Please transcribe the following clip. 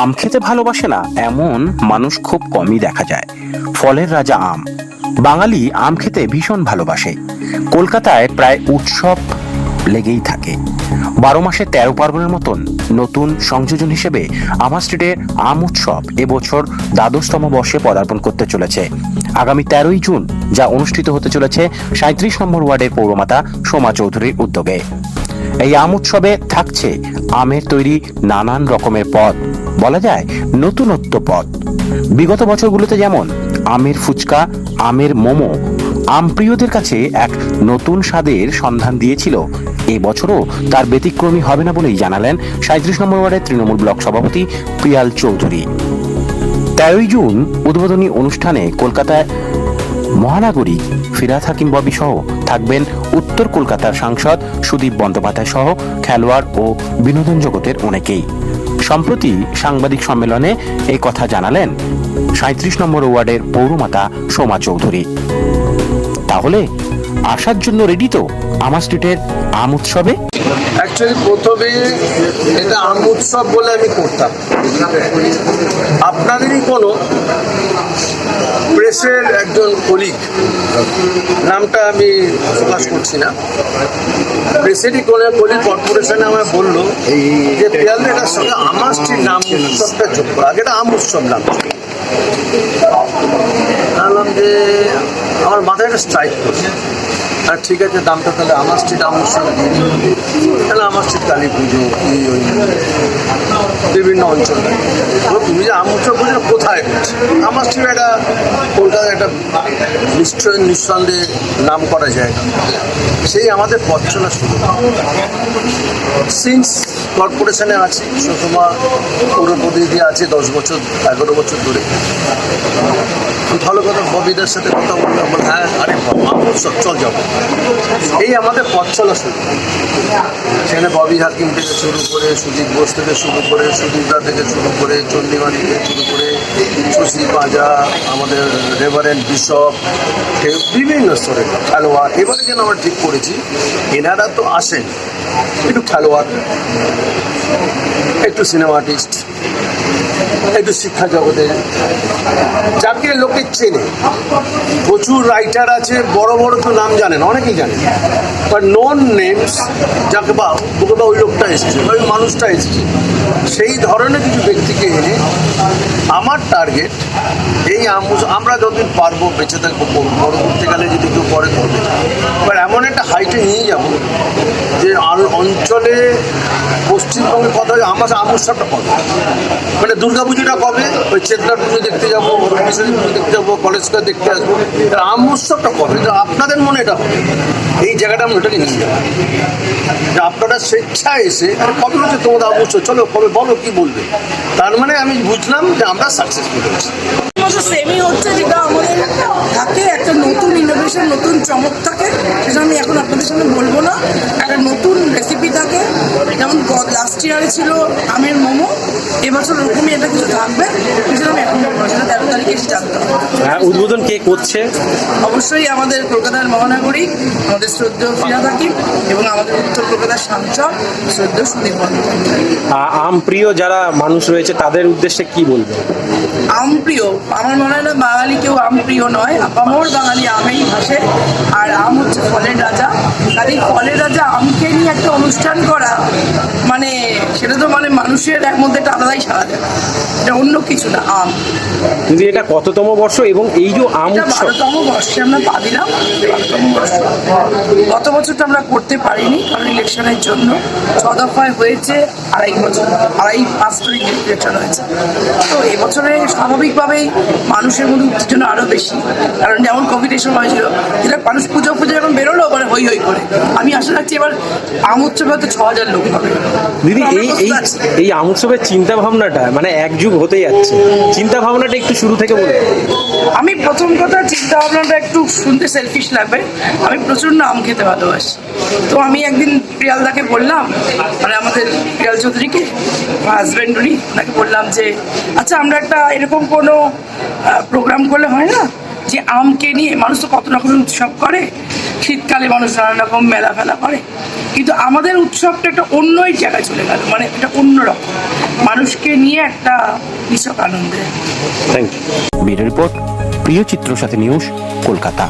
আম খেতে ভালোবাসে না, এমন মানুষ খুব কমই দেখা যায়। ফলের রাজা আম। বাঙালি আম খেতে ভীষণ ভালোবাসে। কলকাতায় প্রায় উৎসব লেগেই থাকে। বারো মাসে তেরো পার্বণের মতন নতুন সংযোজন হিসেবে আমার স্ট্রিটে আম উৎসব এবছর দ্বাদশতম বর্ষে পদার্পণ করতে চলেছে। আগামী তেরোই জুন যা অনুষ্ঠিত হতে চলেছে সাঁত্রিশ নম্বর ওয়ার্ডের পৌরমাতা সোমা চৌধুরীর উদ্যোগে। এই আম উৎসবে থাকছে আমের তৈরি নানান রকমের পদ, বলা যায় নতুনত্ব পদ। বিগত বছরগুলোতে যেমন আমের ফুচকা, আমের মোমো, আম প্রিয়দের কাছে এক নতুন স্বাদের সন্ধান দিয়েছিল। এ বছরও তার ব্যতিক্রমী হবে না বলেই জানালেন সাঁত্রিশ নম্বর ওয়ার্ডের তৃণমূল ব্লক সভাপতি প্রিয়াল চৌধুরী। তেরোই জুন উদ্বোধনী অনুষ্ঠানে কলকাতায় মহানাগরিক ফিরাদ হাকিম ববি সহ থাকবেন উত্তর কলকাতার সাংসদ সুদীপ বন্দ্যোপাধ্যায় সহ খেলোয়াড় ও বিনোদন জগতের অনেকেই। সম্প্রতি সাংবাদিক সম্মেলনে এই কথা জানালেন সাঁত্রিশ নম্বর ওয়ার্ডের পৌরমাতা সোমা চৌধুরী। তাহলে আসার জন্য রেডি তো? আমার স্ট্রিটের আম উৎসবে? অ্যাকচুয়ালি প্রথমে এটা আম উৎসব বলে আমি করতাম। আপনাদেরই কোনো প্রেসের একজন কলিগ নামটা আমি প্রকাশ করছি না। প্রেসেরই কোনো কলিগ কর্পোরেশনে আমায় বলল যে, পিয়ালে এটার সঙ্গে আমার স্ত্রীর নাম উৎসবটা যোগ করা। আগে এটা আম উৎসব নাম। আমার মাথায় একটা স্ট্রাইক করছে আর ঠিক আছে, দামটা তাহলে আমার স্ট্রিট আমার সঙ্গে। তাহলে আমার স্ট্রিট কালী পুজো, এই ওই বিভিন্ন অঞ্চলে তুমি যে আমার পুজো কোথায় আমার স্ট্রিট একটা একটা নিশ্চয় নিঃসন্দেহে নাম করা জায়গা সেই আমাদের পথ চলা শুরু সিন্স কর্পোরেশনে আছি, সুষমা পৌর প্রতিনিধি আছে দশ বছর, এগারো বছর ধরে। ভালো কথা, ববিদের সাথে কথা বললাম হ্যাঁ আরে চল যাব এই আমাদের পথ চলা শুরু। সেখানে ববি হাকিম থেকে শুরু করে সুদীপ বোস থেকে শুরু করে, সুদীপদা থেকে শুরু করে চন্ডিমানি থেকে শুরু করে, সুশীল পাঁজা, আমাদের রেভারেন্ট বিশপ বিভিন্ন স্তরের খেলোয়াড়। এবারে যেন আমরা ঠিক করেছি, এনারা তো আসেন। একটু খেলোয়াড়, একটু সিনেমা আর্টিস্ট একটু শিক্ষা জগতে যাকে লোকে চেনে। প্রচুর রাইটার আছে, বড় বড় তো নাম জানেন, অনেকেই জানেন। বাট নন নেমস যাকে বা ওই লোকটা এসছে, ওই মানুষটা এসছে। সেই ধরনের কিছু ব্যক্তিকে এনে টার্গেট এই আম- আমরা যতদিন পারব বেঁচে থাকব। পরবর্তীকালে যদি কেউ পরে করবে এবার এমন একটা হাইটে নিয়ে যাব যে অঞ্চলে পশ্চিমবঙ্গে কথা হচ্ছে আমার আম উৎসবটা কবে মানে দুর্গা পুজোটা কবে ওই চেতনার পুজো দেখতে যাব বিশ্বজিৎ পুজো দেখতে যাব, কলেজ দেখতে আসব। আম উৎসবটা কবে আপনাদের মনে এটা এই জায়গাটা আমি ওটাকে নিয়ে যে আপনারা স্বেচ্ছায় এসে কবে হচ্ছে তোমাদের আম উৎসব চলো, কবে বলো, কি বলবে? তার মানে আমি বুঝলাম যে আমরা সাকসেসফুল হয়েছি। সেমই হচ্ছে যেটা আমাদের থাকে, একটা নতুন ইনোভেশন নতুন চমক থাকে, সেটা আমি এখন আপনাদের সামনে বলব না। একটা নতুন লাস্ট ইয়ারে ছিল আমের মোমো এবছর ওরকমই এটা কিছু থাকবে সেটা আমি এখন সেটা তেরো তারিখে এসে জানতে হবে। হ্যাঁ, উদ্বোধন কে করছে? অবশ্যই আমাদের কলকাতার মহানগরী আমাদের শ্রদ্ধেয় ফিরাদ হাকিম এবং আমাদের উত্তর কলকাতার সাংসদ শ্রদ্ধেয় সুদীপ বন্দ্যোপাধ্যায়। আম প্রিয় যারা মানুষ রয়েছে তাদের উদ্দেশ্যে কি বলবে আম প্রিয় আমার মনে হয় না বাঙালি কেউ আম প্রিয় নয় আপামর বাঙালি আমেই ভাসে আর আম হচ্ছে ফলের রাজা। এই ফলের রাজা আমকে নিয়ে একটা অনুষ্ঠান করা সেটা তো মানে মানুষের এক মধ্যে একটা আলাদাই সারা দেয়। এটা অন্য কিছু না আম। যদি এটা কততম বর্ষ এবং এই যে আম উৎসব বারোতম বর্ষে আমরা পা দিলাম। বারোতম বর্ষ। গত বছরটা আমরা করতে পারিনি কারণ ইলেকশনের জন্য। ছ দফায় হয়েছে আড়াই বছর আড়াই পাঁচ তারিখ ইলেকশন হয়েছে। তো এবছরে স্বাভাবিকভাবেই মানুষের মধ্যে উত্তেজনা আরও বেশি। কারণ যেমন কোভিড এর সময় ছিল যেটা মানুষ পুজো পুজো যখন বেরোলো মানে হই হই করে আমি আশা রাখছি এবার আম উৎসবে হয়তো ছ হাজার লোক হবে। দিদি এই এই এই আম উৎসবের চিন্তা ভাবনাটা মানে এক যুগ হতে যাচ্ছে। চিন্তা ভাবনাটা একটু শুরু থেকে বলুন। আমি প্রথম কথা চিন্তা ভাবনাটা একটু শুনতে সেলফিশ লাগবে। আমি প্রচণ্ড আম খেতে ভালোবাসি। তো আমি একদিন প্রিয়ালদাকে বললাম মানে আমাদের প্রিয়াল চৌধুরীকে হাজব্যান্ড উনি ওনাকে বললাম যে আচ্ছা আমরা একটা এরকম কোনো প্রোগ্রাম করলে হয় না? যে আমকে নিয়ে মানুষ তো কত রকমের উৎসব করে শীতকালে মানুষ নানান রকম মেলা ফেলা করে। কিন্তু আমাদের উৎসবটা একটা অন্যই জায়গায় চলে গেল মানে এটা অন্যরকম মানুষকে নিয়ে একটা কৃষক আনন্দের। থ্যাংক ইউ রিপোর্ট প্রিয় চিত্র সাথে নিউজ কলকাতা।